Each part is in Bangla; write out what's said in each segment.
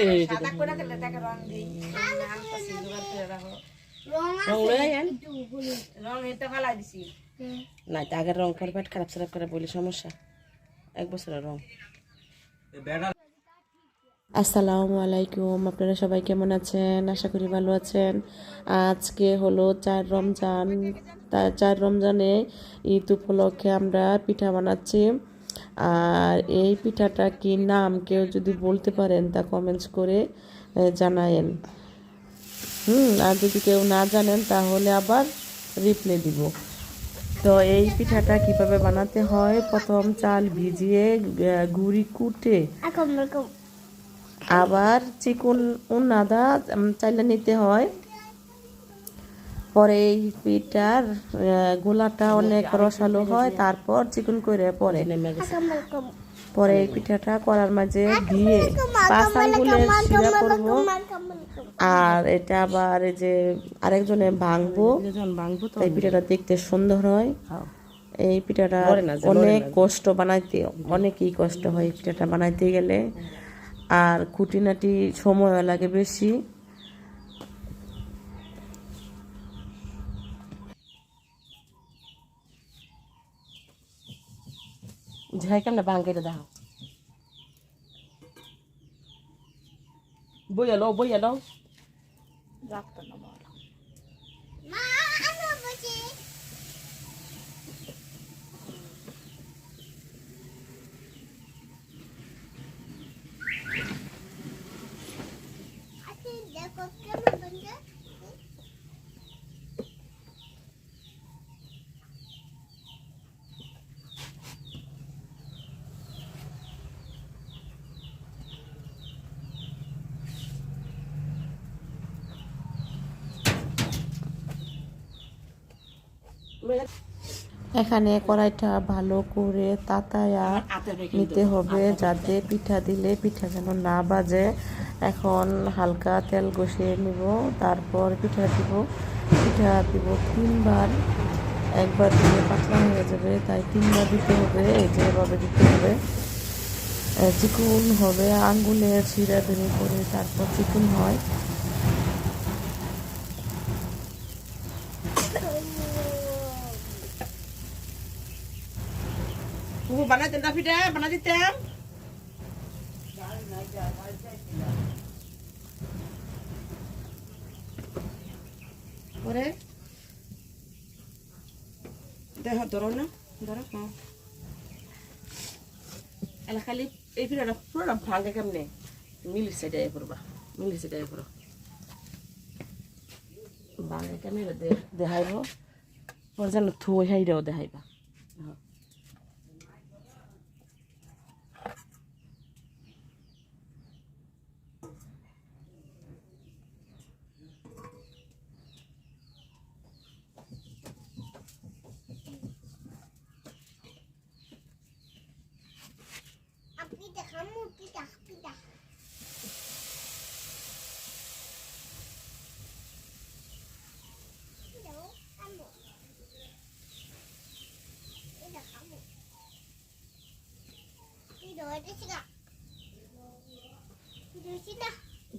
এই যে সাদা করে দিলে তাকে রং দিই। আনতেছি জোগাড় করে রাখো। রং লই আইন রং এটা ফেলাই দিছি। না তা আগের রং করে পেট খারাপ খারাপ করে বলে সমস্যা। এক বছরের রং। আসসালামু আলাইকুম আপনারা সবাই কেমন আছেন? আশা করি ভালো আছেন। আজকে হলো চার রমজান। তা চার রমজানে ঈদ উপলক্ষে আমরা পিঠা বানাচ্ছি। আর এই পিঠাটা কি নাম কেউ যদি বলতে পারেন তা কমেন্টস করে জানায়েন। হুম আর যদি কেউ না জানেন তাহলে আবার রিপ্লে দিব। তো এই পিঠাটা কীভাবে বানাতে হয়? প্রথম চাল ভিজিয়ে গুঁড়ি কুটে আবার চিকুন উন আদা চাইলে নিতে হয়। পরে এই পিঠার গোলাটা অনেক রসালো হয় তারপর চিকুন করে পরে। নেমে গেছে পরে এই পিঠাটা করার মাঝে দিয়ে পাঁচ আঙ্গুলের শিরা করব। আর এটা আবার এই যে আরেকজনে ভাঙবো। ভাঙবো এই পিঠাটা দেখতে সুন্দর হয়। এই পিঠাটা অনেক কষ্ট বানাইতে অনেকই কষ্ট হয় এই পিঠাটা বানাইতে গেলে। আর খুঁটিনাটি সময় লাগে বেশি। ঝাই কেমন ভাঙ্গাইটা দেখো বইয়া লও বইয়া লও রাখতো না বলো এখানে কড়াইটা ভালো করে তাতায়া নিতে হবে যাতে পিঠা দিলে পিঠা যেন না বাজে। এখন হালকা তেল বসিয়ে নিব, তারপর পিঠা দিব। পিঠা দিব তিনবার। একবার দিলে পাতলা হয়ে যাবে, তাই তিনবার দিতে হবে, এই যে এভাবে দিতে হবে। চিকুন হবে, আঙ্গুলে ছিঁড়া ধরে করে তারপর চিকুন হয়। তুমি বানাইতে না পিঠা বানা দিতাম পরে দেহ ধরো না ধরো হ্যাঁ এলা খালি এই পিঠাটা পুরোটা ভাঙে কেমনে মিলি সাইডে করবা মিলি সাইডে করো ভাঙে কেমনে দেখাইব পরে যেন হাইরাও দেখাইবা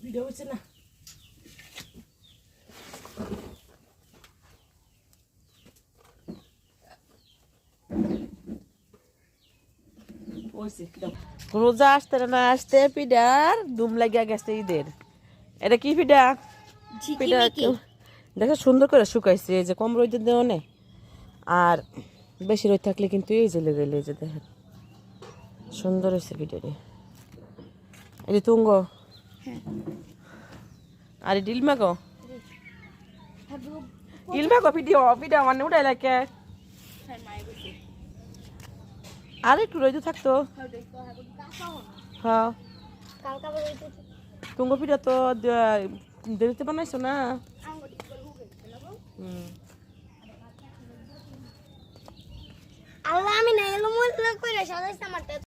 ভিডিও হচ্ছে না রোজা আসতে না আসতে পিডার দুম লাগিয়া গেছে ঈদের এটা কি পিডা পিডা দেখো সুন্দর করে শুকাইছে এই যে কম রোদ দেওয়া নেই আর বেশি রোদ থাকলে কিন্তু এই যে লেগে যে দেখেন সুন্দর হয়েছে পিঠাটি এই যে তুঙ্গ। আরে ডিলমা গো ইলমা গো ভিডিও ভিডিও মানে উঠাই লাগে। আর একটু রইতে থাকতো হ্যাঁ। তুঙ্গ পিঠা তো দেরিতে বানাইছো না? হুম। আল্লাহ আমি না এলো মনে করে সাজাইছে আমার